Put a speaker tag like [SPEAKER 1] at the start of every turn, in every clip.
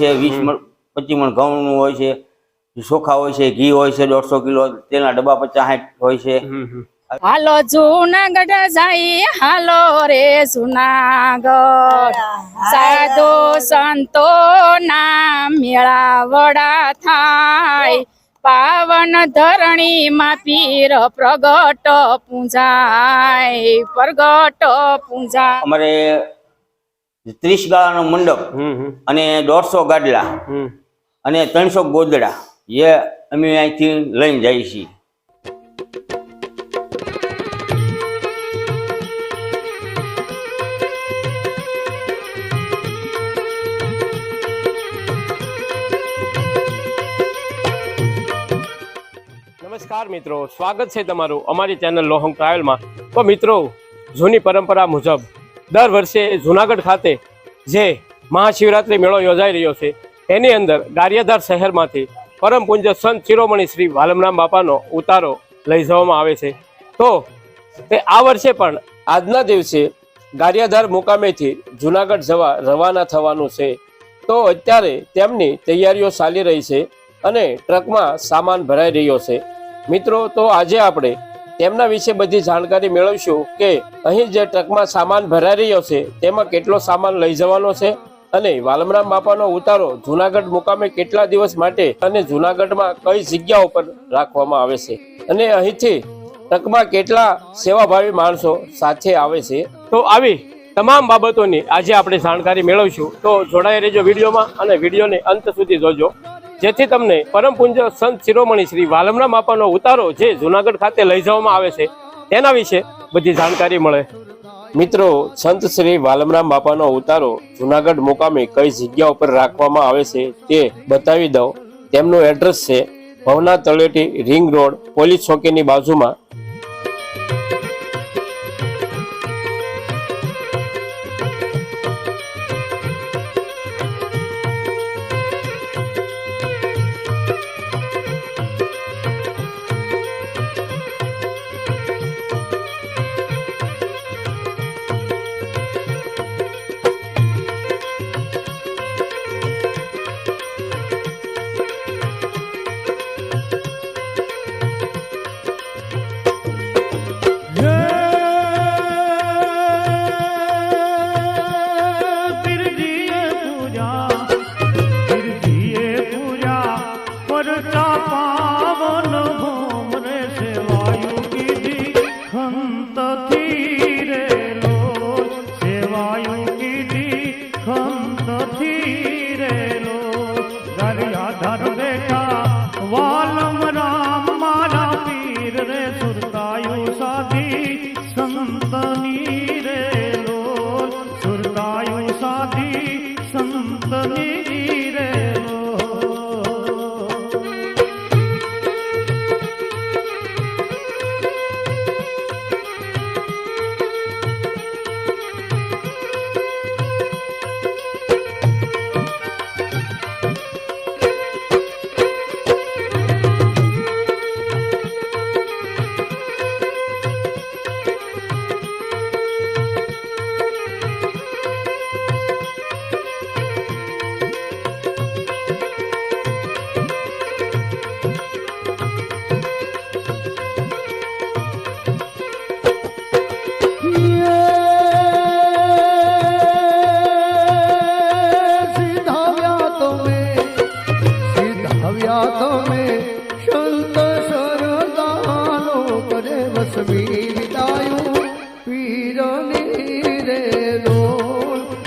[SPEAKER 1] છે વીસ મણ પચીસ મણ ઘઉંનું હોય છે ચોખા હોય છે ઘી હોય છે દોઢસો કિલો તેલના ડબ્બા પચાસ સાઠ હોય છે.
[SPEAKER 2] હાલો જુનાગઢ જાય હાલો રે જુનાગઢ. સાધુ સંતો ના મેળાવડા થાય. પાવન ધરણી માં પીર પ્રગટ પૂંજાય પ્રગટ પૂંજા.
[SPEAKER 1] અમારે ત્રીસ ગાળાનો મંડપ અને દોઢસો ગાડલા
[SPEAKER 3] હમ.
[SPEAKER 1] અને ત્રણસો ગોદડા એ અમે અહીંથી લઈને જઈએ છીએ.
[SPEAKER 3] નમસ્કાર મિત્રો સ્વાગત છે તમારું અમારી ચેનલ લોહંગ ટ્રાવેલમાં. તો મિત્રો જૂની પરંપરા મુજબ દર વર્ષે જુનાગઢ ખાતે જે મહાશિવરાત્રિ મેળો યોજાઈ રહ્યો છે, એની અંદર ગારિયાધાર શહેરમાંથી પરમ પૂજ્ય સંત શિરોમણી શ્રી વાલમરામ બાપાનો ઉતારો લઈ જવામાં આવે છે. તો તે આ વર્ષે પણ આજના દિવસે ગારિયાધાર મુકામેથી જુનાગઢ જવા રવાના થવાનું છે. તો અત્યારે તેમની તૈયારીઓ ચાલી રહી છે અને ટ્રકમાં સામાન ભરાઈ રહ્યો છે. મિત્રો, તો આજે આપણે તેમના વિશે બધી જાણકારી મેળવશું કે અહીં જે ટ્રકમાં સામાન ભરાઈ રહ્યો છે, તેમાં કેટલો સામાન લઈ જવાનો છે અને વાલમરામ બાપાનો ઉતારો જુનાગઢ મુકામે કેટલા દિવસ માટે અને જુનાગઢમાં કઈ જગ્યા ઉપર રાખવામાં આવે છે અને અહીંથી ટ્રકમાં કેટલા સેવાભાવી માણસો સાથે આવે છે. તો આવી તમામ બાબતોની આજે આપણે જાણકારી મેળવશું. તો જોડાઈ રહેજો વિડીયોમાં અને વિડીયોને અંત સુધી જોજો. જેથી તમને પરમ સંત શિરોમણી શ્રી વાલમરામ બાપાનો ઉતારો જે જુનાગઢ ખાતે લઈ જવામાં આવે છે, તેના વિશે બધી જાણકારી મળે. મિત્રો, સંત શ્રી વાલમરામ બાપાનો ઉતારો જુનાગઢ મુકામે કઈ જગ્યા ઉપર રાખવામાં આવે છે તે બતાવી દઉં. તેમનું એડ્રેસ છે ભવના તળેટી રિંગ રોડ, પોલીસ ચોકીની બાજુમાં
[SPEAKER 4] સંતની પીરની રે લો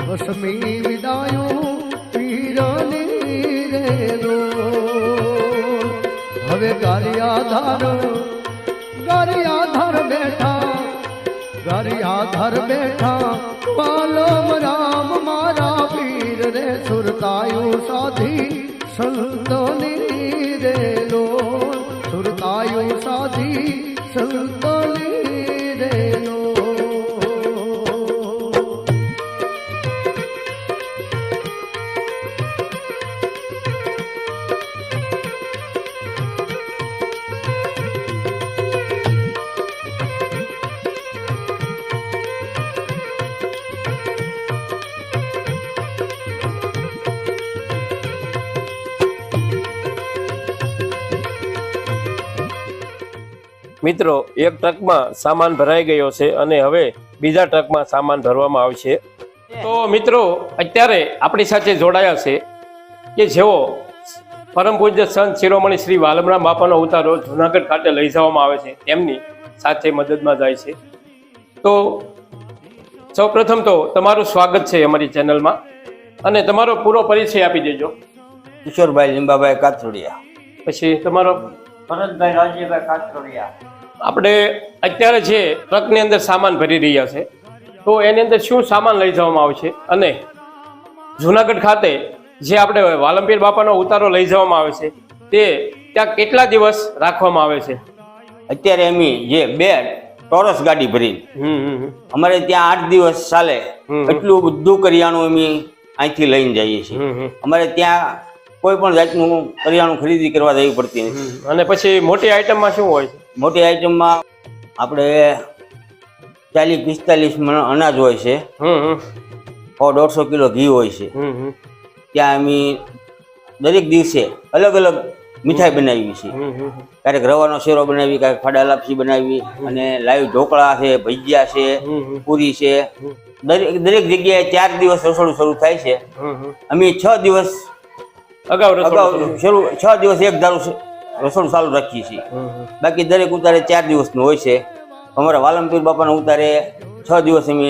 [SPEAKER 4] વસમી વિદાયું પીરની રે લો હવે ગારિયાધાર ગારિયાધાર બેઠા ગરિયાધર બેઠા પાલમ રામ મારા પીર રે સુરતાયુ સાધી સંતોની રે લો સુરતાયુ સાધી સંતોની
[SPEAKER 3] મિત્રો એક ટ્રકમાં સામાન ભરાઈ ગયો છે અને હવે બીજા ટ્રકમાં સામાન ભરવામાં આવશે. તો મિત્રો અત્યારે આપણી સાથે જોડાયા છે કે જેઓ પરમ પૂજ્ય સંત શિરોમણી શ્રી વાલમરામ બાપાનો ઉતારો જુનાગઢ ખાતે લઈ જવામાં આવે છે તેમની સાથે મદદમાં જાય છે. તો સૌપ્રથમ તો તમારું સ્વાગત છે અમારી ચેનલમાં અને તમારો પૂરો પરિચય આપી દેજો.
[SPEAKER 1] કિશોરભાઈ લીંબાભાઈ કાથરોડિયા.
[SPEAKER 3] પછી તમારો
[SPEAKER 1] ભરતભાઈ રાજ્યભાઈ કાથરોડિયા.
[SPEAKER 3] આપણે અત્યારે જે ટ્રકની અંદર સામાન ભરી રહ્યા છે તો એની અંદર શું સામાન લઈ જવામાં આવશે અને જુનાગઢ ખાતે જે આપણે વાલમપીર બાપાનો ઉતારો લઈ જવામાં આવે છે તે ત્યાં કેટલા દિવસ રાખવામાં આવે છે
[SPEAKER 1] અત્યારે એમી જે બે ટોરસ ગાડી ભરી
[SPEAKER 3] હમ હમ હમ.
[SPEAKER 1] અમારે ત્યાં આઠ દિવસ ચાલે એટલું બધું કરિયાણું એમી અહીંથી લઈને જઈએ છીએ. અમારે ત્યાં કોઈ પણ જાતનું કરિયાણું ખરીદી કરવા જવી પડતી નથી
[SPEAKER 3] અને પછી મોટી આઈટમમાં શું હોય છે
[SPEAKER 1] મોટી આઈટમમાં આપણે ચાલીસ પિસ્તાલીસ મણ અનાજ હોય છે. સો દોઢસો કિલો ઘી હોય છે. ત્યાં અમે દરેક દિવસે અલગ અલગ મીઠાઈ બનાવી
[SPEAKER 3] હમ.
[SPEAKER 1] ક્યારેક રવાનો શેરો બનાવી ક્યારેક ફાડા લાપસી બનાવી અને લાઈવ ઢોકળા છે ભજીયા છે. પૂરી છે દરેક દરેક જગ્યાએ ચાર દિવસ રસોડું શરૂ થાય છે. અમે છ દિવસ
[SPEAKER 3] અગાઉ
[SPEAKER 1] અગાઉ
[SPEAKER 3] શરૂ.
[SPEAKER 1] છ દિવસ એક ધારું રસોડું ચાલુ રાખીએ છીએ. બાકી દરેક ઉતારે ચાર દિવસનું હોય છે અમારા વાલમપીર બાપાના ઉતારે છ દિવસ અમે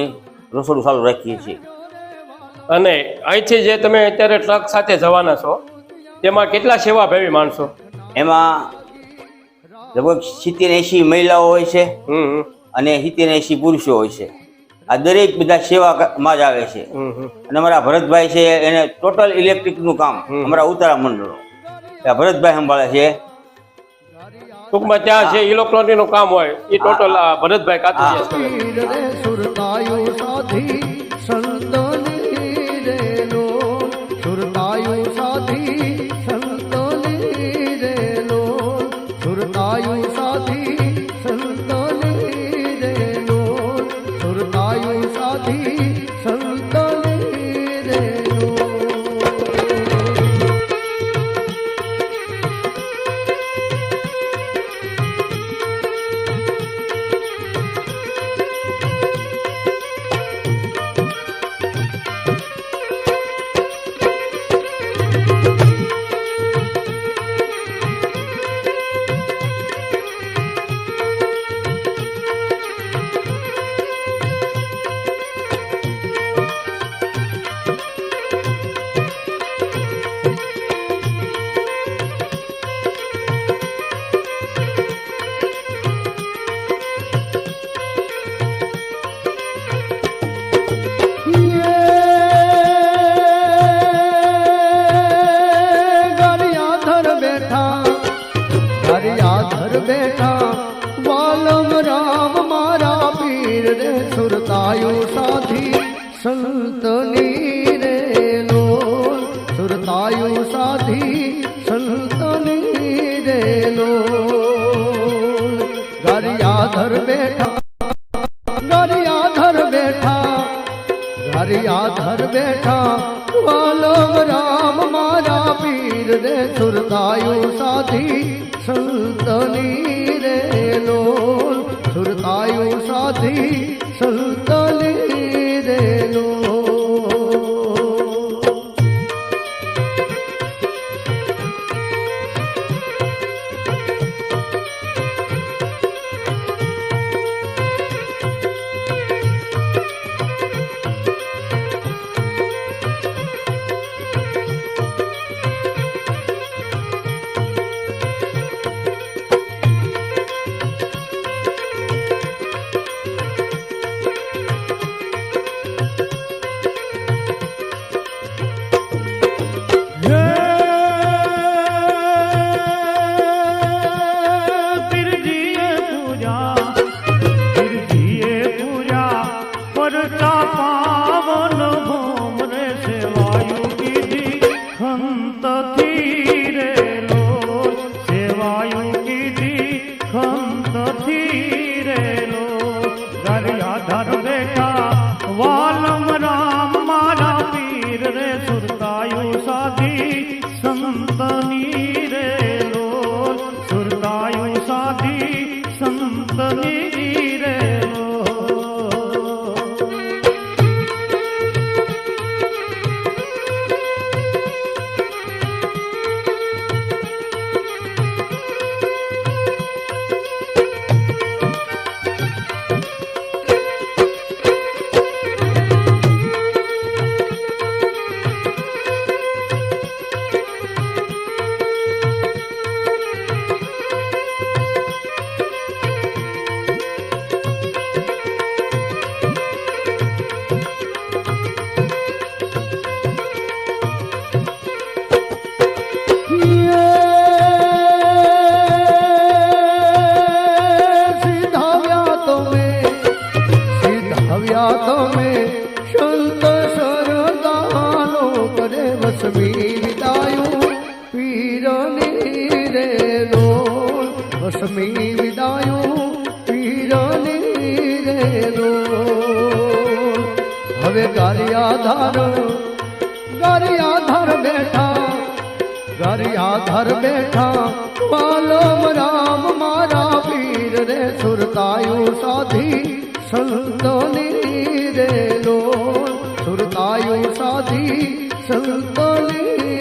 [SPEAKER 1] રસોડું ચાલુ રાખીએ છીએ
[SPEAKER 3] અને અહીંથી જે તમે અત્યારે ટ્રક સાથે જવાના છો તેમાં કેટલા સેવાભાવી માણસો
[SPEAKER 1] એમાં લગભગ સિત્તેર એંશી મહિલાઓ હોય છે. અને સિત્તેર એંશી પુરુષો હોય છે આ દરેક બધા સેવામાં જ આવે છે. અને અમારા ભરતભાઈ છે એને ટોટલ ઇલેક્ટ્રિકનું કામ અમારા ઉતારા મંડળો. ભરતભાઈ સંભાળે છે.
[SPEAKER 3] ટૂંકમાં ત્યાં છે ઇલેક્ટ્રોનિકનું કામ હોય એ ટોટલ ભરતભાઈ કાતરિયા કરે
[SPEAKER 4] સંતની રે લોલ સુરતાયુ સાધી સંતની રે લોલ ગરિયાધર બેઠા ગરિયાધર બેઠા હરિયાધર બેઠા વાલમ રામ મારા પીર રે સુરતાયુ સાધી સંતની રે લોલ સુરતાયુ સિધાવ્યા તમે સંત સરદાનો કરે વસમી વિદાયું પીરની રે લો વસમી વિદાયું પીરની રે લો હવે ગારિયા ધાર ગારિયા ધાર બેઠા ગારિયા ધર બેઠા. પાલમ રામ મારા પીર રે સુરતાયું સાધી. સંતોની રે લો સુરતાયુ સાધી સંતોની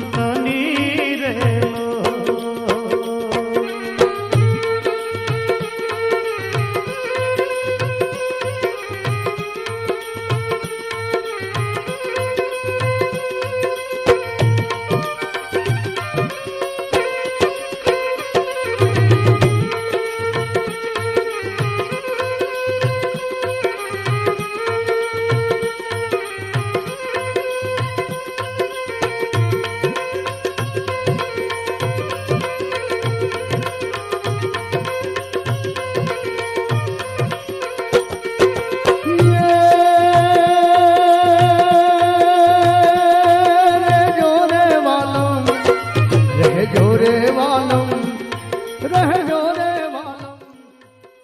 [SPEAKER 5] સંતની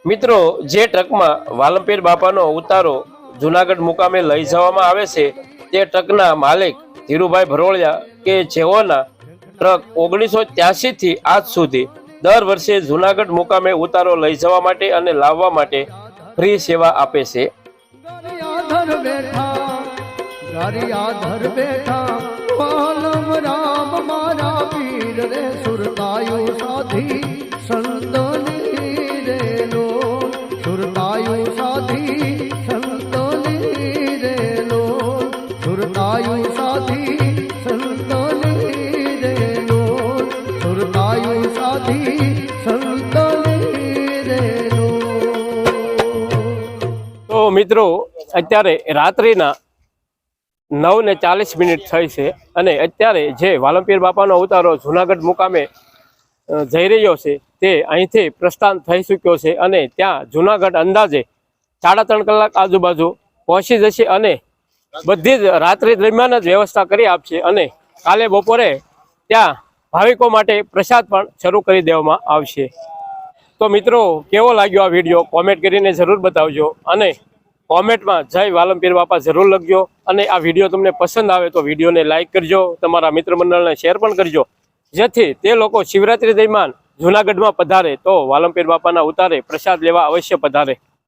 [SPEAKER 3] મિત્રો, જે ટ્રકમાં વાલમપીર બાપાનો ઉતારો જુનાગઢ મુકામે લઈ જવામાં આવે છે, તે ટ્રકના માલિક ધીરુભાઈ ભરોળિયા કે જેઓના ટ્રક ઓગણીસો ત્યાસીથી આજ સુધી દર વર્ષે જુનાગઢ મુકામે ઉતારો લઈ જવા માટે અને લાવવા માટે ફ્રી સેવા આપે છે.
[SPEAKER 4] બેઠા.
[SPEAKER 3] મિત્રો, અત્યારે રાત્રિના નવ ને ચાલીસ મિનિટ થઈ છે અને અત્યારે જે વાલમપીર બાપાનો ઉતારો જુનાગઢ મુકામે જઈ રહ્યો છે, તે અહીંથી પ્રસ્થાન થઈ ચૂક્યો છે અને ત્યાં જુનાગઢ અંદાજે સાડા ત્રણ કલાક આજુબાજુ પહોંચી જશે અને બધી જ રાત્રિ દરમિયાન જ વ્યવસ્થા કરી આપશે અને કાલે બપોરે ત્યાં ભાવિકો માટે પ્રસાદ પણ શરૂ કરી દેવામાં આવશે. તો મિત્રો, કેવો લાગ્યો આ વીડિયો? કોમેન્ટ કરીને જરૂર બતાવજો અને કોમેન્ટમાં જય વાલમપીર બાપા જરૂર લખજો. અને આ વીડિયો તમને પસંદ આવે તો વિડીયોને લાઇક કરજો, તમારા મિત્ર મંડળને શેર પણ કરજો. જેથી તે લોકો શિવરાત્રી દરમિયાન જૂનાગઢમાં પધારે તો વાલમપીર બાપાના ઉતારે પ્રસાદ લેવા અવશ્ય પધારે.